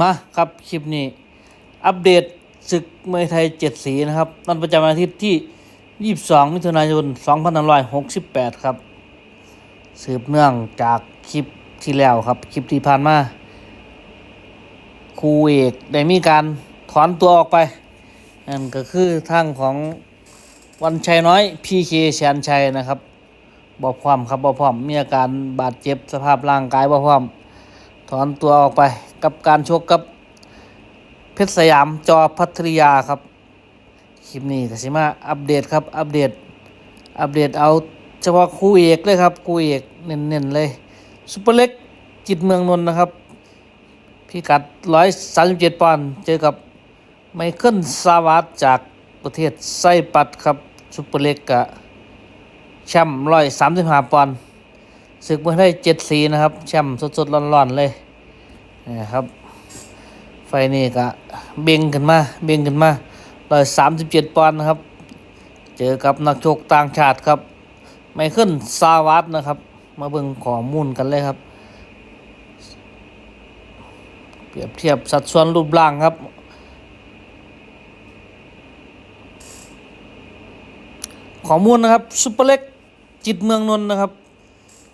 มาครับคลิปนี้ อัปเดตศึกมวยไทยเจ็ดสีนะครับวันประจำวันอาทิตย์ที่ 22 มิถุนายน 2568 ครับ สืบเนื่องจากคลิปที่แล้วครับ คลิปที่ผ่านมาครูเอกได้มีการถอนตัวออกไปนั่นก็คือทางของวันชัยน้อยพีเคแสนชัยนะครับบอพร้อมครับบอพร้อมมีอาการบาดเจ็บสภาพร่างกายบอพร้อมถอนตัวออกไป กับการชกกับเพชรสยามจอพัทริยาครับ คลิปนี้ก็สิมาอัปเดตครับ อัปเดต อัปเดตเอาเฉพาะคู่เอกเลยครับ คู่เอกเน้นๆเลยซุปเปอร์เล็กจิตเมืองนนท์นะครับ พิกัด 137ปอนด์เจอกับไมเคิลซาวัตจากประเทศไซปัดครับซุปเปอร์เล็กกะแชมป์135ปอนด์ศึกมวยไทยเจ็ดสีนะครับ แชมป์สดๆร้อนๆเลย นะครับ ไฟนี่ก็เบ่งขึ้นมา เบ่งขึ้นมา137ปอนด์นะครับ เจอกับนักชกต่างชาติครับ ไมเคิลซาวัตนะครับ มาเบิ่งข้อมูลกันเลยครับ เปรียบเทียบสัดส่วนรูปร่างครับข้อมูลนะครับซุปเปอร์เล็กจิตเมืองนนท์นะครับ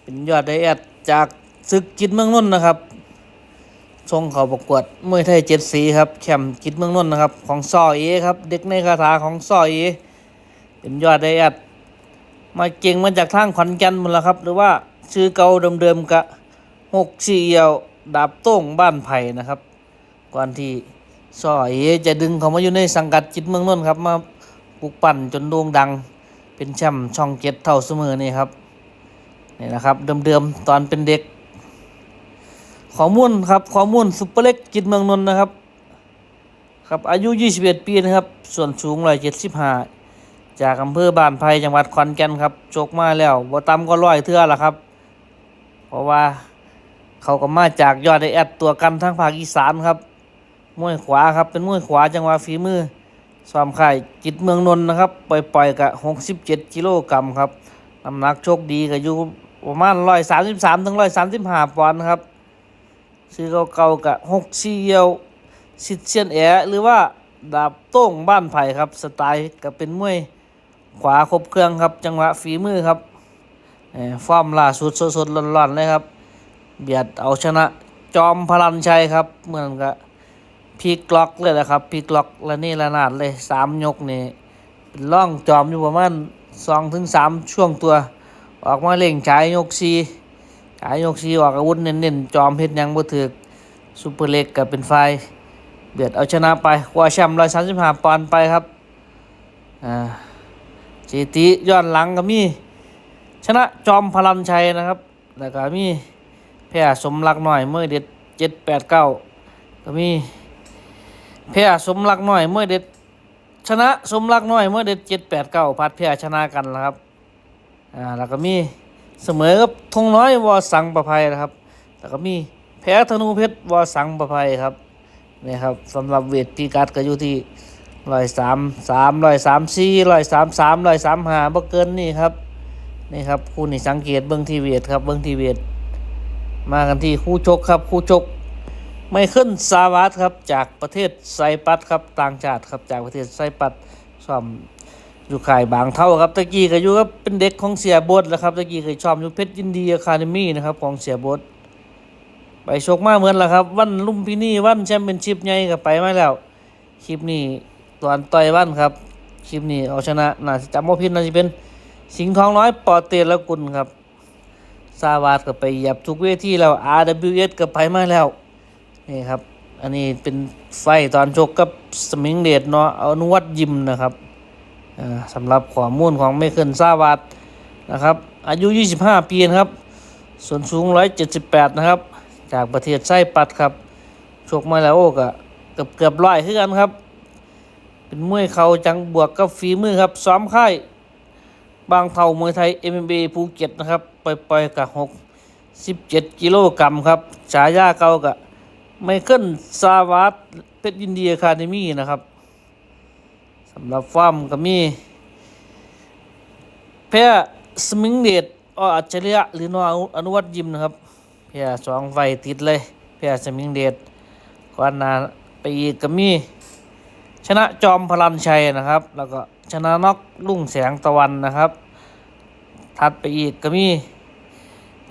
เป็นยอดไดแอดจากศึกจิตเมืองนนท์นะครับ ส่งเขาประกวดมวยไทยเจ็ดสีครับแชมป์จิตเมืองนนท์นะครับ ของซอเอครับเด็กในคาถาของซอเอเป็นยอดไดแอดมาเก่งมาจากทางขอนแก่นหมดแล้วครับ หรือว่าชื่อเก่าเดิมๆกะหกสี่เอียวดาบโต้งบ้านไผ่นะครับ ก่อนที่ซอเอจะดึงเขามาอยู่ในสังกัดจิตเมืองนนท์ครับมาปลุกปั่นจนโด่งดัง เป็นแชมป์ช่องเจ็ดเท่าเสมอนี่ครับนี่นะครับเดิมๆตอนเป็นเด็ก ข้อมูลครับข้อมูลซุปเปอร์เล็กจิตเมืองนนท์นะครับครับอายุ 21 ปีนะครับ ส่วนสูง175 จากอำเภอบ้านไผ่จังหวัดขอนแก่นครับโจกมาแล้วบ่ต่ำก็ร้อยเทื่อละครับ เพราะว่าเขาก็มาจากยอดไอแอดตัวกันทั้งภาคอีสานครับมวยขวาครับเป็นมวยขวาจังหวะฝีมือซ้อมข่ายจิตเมืองนนท์นะครับปล่อยๆกับ67กิโลกรัมครับน้ำหนักโชคดีก็อยู่ประมาณร้อยสามสิบสามถึงร้อยสามสิบห้าปอนด์ครับ ชื่อเก่าๆกับหกซีเอียวสิทธิ์เชียนแอหรือว่าดาบโต้งบ้านไผ่ครับ สไตล์ก็เป็นมวยขวาครบเครื่องครับ จังหวะฝีมือครับฟอร์มล่าสุดสดๆร้อนๆเลยครับ เบียดเอาชนะจอมพลันชัยครับเหมือนกับพีกล็อกเลยนะครับพีกล็อกและนี่ระนาดเลยสามยกนี่เป็นร่องจอมอยู่ประมาณสองถึงสามช่วงตัว ออกมาเล่งฉายยกซี ฉายยกซีออกอาวุธเน้นๆ จอมเพชรยังบ่ถึกซูเปอร์เล็กก็เป็นไฟเบียดเอาชนะไปคว้าแชมป์ร้อยสามสิบห้าปอนด์ไปครับอ่าจีติย้อนหลังก็มี ชนะจอมพลันชัยนะครับ แล้วก็มีแพ้สมรักหน่อยเมื่อเด็ดเจ็ดแปดเก้าก็มีแพ้สมรักหน่อยเมื่อเด็ดชนะสมรักหน้อยเมื่อเด็ดเจ็ดแปดเก้าพัดเพียชนะกันแล้วครับอ่าแล้วก็มี เสมอกับธงน้อยวอสังประภัยนะครับแล้วก็มีแพ้ธนูเพชรวอสังประภัยครับนี่ครับสำหรับเวทพีกัดก็อยู่ที่ร้อยสามสามร้อยสามสี่ร้อยสามสามร้อยสามห้าบ่เกินนี่ครับนี่ครับคู่นี่สังเกตเบื้องที่เวทครับเบื้องที่เวทมากันที่คู่ชกครับคู่ชกไมเคิลซาวัตครับจากประเทศไซปัสครับต่างชาติครับจากประเทศไซปัสชอบ อยู่ขายบางเท่าครับตะกี้ก็อยู่ครับเป็นเด็กของเสียบดแล้วครับตะกี้เคยชอบอยู่เพชรยินดีอะคาเดมี่นะครับของเสียบดไปโชกมาเหมือนแล้วครับ วันลุมพินีวันแชมเปี้ยนชิพใหญ่ก็ไปมาแล้ว คลิปนี้ตอนต่อยวันครับ คลิปนี้เอาชนะน่าจะจำว่าพินน่าจะเป็น สิงห์ทองน้อยปอเตละกุลครับซาวาดก็ไปเหยียบทุกเวทีแล้ว RWS ก็ไปมาแล้วนี่ครับ อันนี้เป็นไฟตอนชกกับสมิงเดชเนาะเอานวดยิมนะครับ สำหรับข้อมูลของไมเคินซาวัดนะครับ อายุ 25 ปีนะครับ ส่วนสูง 178 นะครับ จากประเทศไส้ปัดครับชกมาแล้วโอ้ก็เกือบเกือบร้อยคือกันครับ เป็นมวยเข่าจังบวกกับฝีมือครับ ซ้อมค่ายบางเท่ามวยไทย MMA ภูเก็ตนะครับปล่อยๆกับ6 17 กิโลกรัมครับฉายาเก่ากับไมเคิลซาวัตเพชรยินเดีอะคาเดมี่นะครับ สำหรับฟาร์มก็มี แพ้สมิงเดชออัจฉริยะหรือนออนุวัตยิมนะครับ แพ้สองไฟติดเลย แพ้สมิงเดชก่อนหน้าไปอีกก็มี ชนะจอมพลันชัยนะครับ แล้วก็ชนะนอกลุ่งแสงตะวันนะครับ ถัดไปอีกก็มี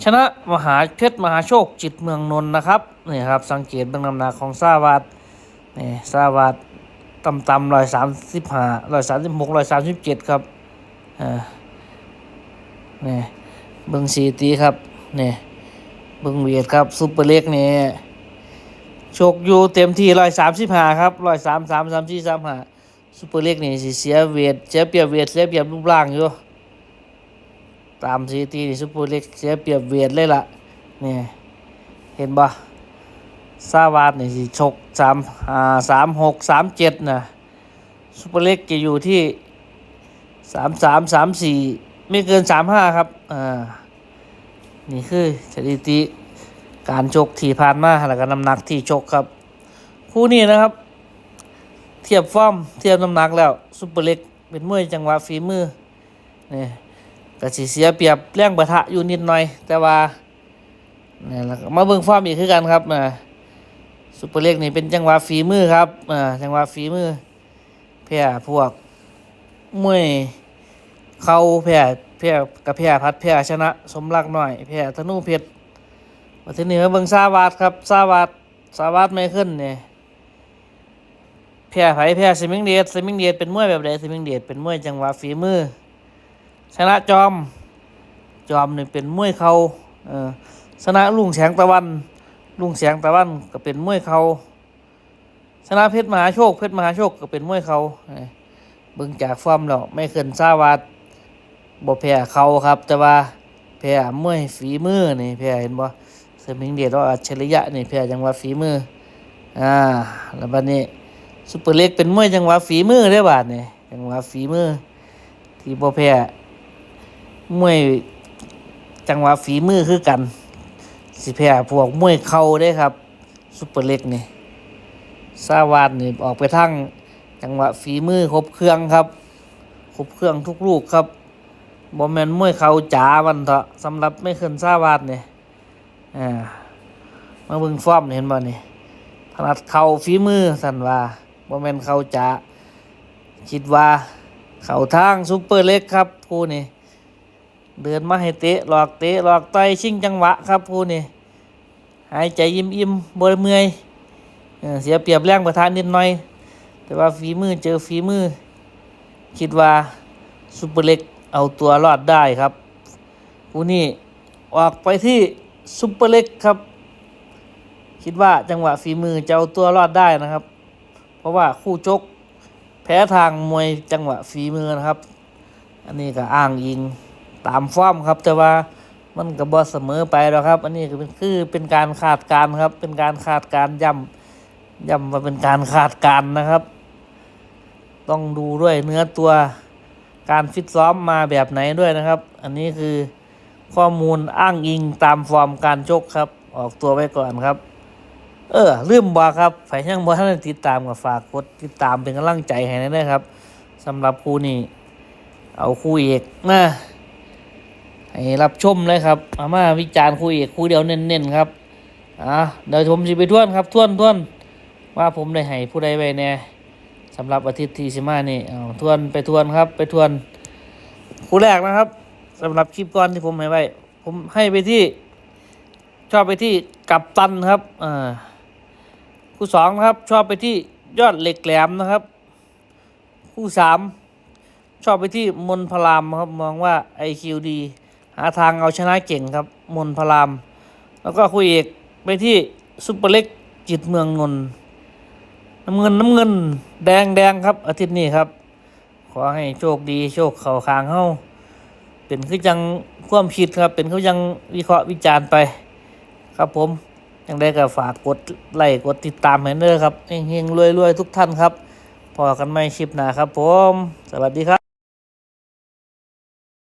ชนะมหาเพชรมหาโชคจิตเมืองนนท์นะครับนี่ครับสังเกตเบื้องน้ำหนักของซาวาดนี่ซาวาด ต่ำต่ำร้อยสามสิบห้าร้อยสามสิบหกร้อยสามสิบเจ็ดครับอ่านี่เบิ้งสีตีครับนี่เบิ้งเวียดครับซุปเปอร์เล็กนี่โชคอยู่เต็มที่ร้อยสามสิบห้าครับร้อยสามสามสามสี่สามห้าซุปเปอร์เล็กนี่สิเสียเวทเสียเปรียบเวทเสียเปรียบรูปร่างอยู่ตามซีตีนี่ซุปเปอร์เล็กเสียเปรียบเวียดเลยล่ะนี่เห็นบ่ ซาวาดนี่สิชกสามอ่าสามหกสามเจ็ดนะซุเปอร์เล็กจะอยู่ที่สามสามสามสี่ไม่เกินสามห้าครับอ่านี่คือสถิติการชกที่ผ่านมาแล้วก็น้ำหนักที่ชกครับคู่นี้นะครับ เทียบฟอร์มเทียบน้ำหนักแล้วซุเปอร์เล็กเป็นมวยจังหวะฝีมือนี่ก็สิเสียเปรียบแรงปะทะอยู่นิดหน่อย แต่ว่านี่แหละครับมาเบิ่งฟอร์มอีกคือกันครับนะ ซุปเปอร์เล็กนี่เป็นจังหวะฝีมือครับอ่าจังหวะฝีมือแพ้พวกมวยเข่าแพ้แพ้กับแพ้พัดแพ้ชนะ สมรักหน่อยแพ้ธนูเพชรมาที่นี้มาเบิ่งซาวาดครับซาวาดซาวาดไม่ขึ้นเนี่ยแพ้ไผแพ้ซิมิงเดชซิมิงเดชเป็นมวยแบบใดซิมิงเดชเป็นมวยจังหวะฝีมือชนะจอม จอมนี่เป็นมวยเขาเออชนะลุงแสงตะวัน ลุงแสงตะวันก็เป็นมวยเขาชนะเพชรมหาโชคเพชรมหาโชคก็เป็นมวยเขาเออเบิ่งจากฟอร์มแล้วไม่เคินซาวาดบ่แพ้เขาครับ แต่ว่าแพ้มวยฝีมือนี่แพ้เห็นบ่เสมิงเดชว่าอัจฉริยะนี่แพ้จังหวะฝีมืออ่าแล้วบัดนี้ซุปเปอร์เล็กเป็นมวยจังหวะฝีมือได้บาดนี่จังหวะฝีมือ ที่บ่แพ้มวยจังหวะฝีมือคือกัน สิแพ้พวกมวยเข่าได้ครับซุปเปอร์เล็กนี่ซาวาดนี่ออกไปทั้งจังหวะฝีมือครบเครื่องครับครบเครื่องทุกลูกครับบอแมนมวยเข่าจ๋าวันเถอะสำหรับไม่เคินซาวาดเนี่ยอ่ามาเบิ่งฟอร์มเห็นบ่นี่ถนัดเข่าฝีมือสันว่าบอแมนเข่าจ๋าคิดว่า เข่าทางซุปเปอร์เล็กครับผู้นี่ เดินมาให้เตะหลอกเตะหลอกต่อยชิงจังหวะครับผู้นี่หายใจยิ้มยิ้มๆบ่เมื่อยเออเสียเปรียบแรงประทานนิดหน่อย แต่ว่าฝีมือเจอฝีมือ คิดว่าซุปเปอร์เล็กเอาตัวรอดได้ครับผู้นี้ออกไปที่ซุปเปอร์เล็กครับ คิดว่าจังหวะฝีมือจะเอาตัวรอดได้นะครับ เพราะว่าคู่ชกแพ้ทางมวยจังหวะฝีมือนะครับ อันนี้ก็อ้างอิง ตามฟอร์มครับ แต่ว่ามันก็บ่เสมอไปหรอกครับ อันนี้ก็เป็นคือเป็นการคาดการครับ เป็นการคาดการย้ำย้ำว่าเป็นการคาดการนะครับ ต้องดูด้วยเนื้อตัวการฟิตซ้อมมาแบบไหนด้วยนะครับ อันนี้คือข้อมูลอ้างอิงตามฟอร์มการชกครับ ออกตัวไว้ก่อนครับ เออลืมบอกครับใครยังบ่ท่านติดตามก็ฝากกดติดตามเป็นกำลังใจให้ด้วยครับสำหรับคู่นี้ เอาคู่เอกนะ ให้รับชมเลยครับอามาวิจารณ์คู่เอกคู่เดียวเน้นๆครับอะเดี๋ยวผมสิไปท่วนครับท่วนท่วนว่าผมได้ให้ผู้ใดไว้แน่สำหรับอาทิตย์ที่สิมานี่เอาทวนไปทวนครับไปทวน คู่แรกนะครับสำหรับคลิปก่อนที่ผมให้ไว้ ผมให้ไปที่ ชอบไปที่กัปตันครับอ่าคู่สองนะครับ ชอบไปที่ยอดเหล็กแหลมนะครับ คู่สามชอบไปที่มนพลามครับมองว่า IQ ดี หาทางเอาชนะเก่งครับมนพลาม แล้วก็คู่เอกไปที่ซุปเปอร์เล็กจิตเมืองนนท์น้ำเงินน้ำเงิน แดงแดงครับอาทิตย์นี้ครับ ขอให้โชคดีโชคเข่าคางเฮ้าเป็นคือยังความคิดครับ เป็นคือยังวิเคราะห์วิจารณ์ไป ครับผมยังได้ก็ฝากกดไลค์กดติดตามให้เด้อครับเฮงๆรวยๆทุกท่านครับพอกันไม่ชิปหนาครับผม สวัสดีครับ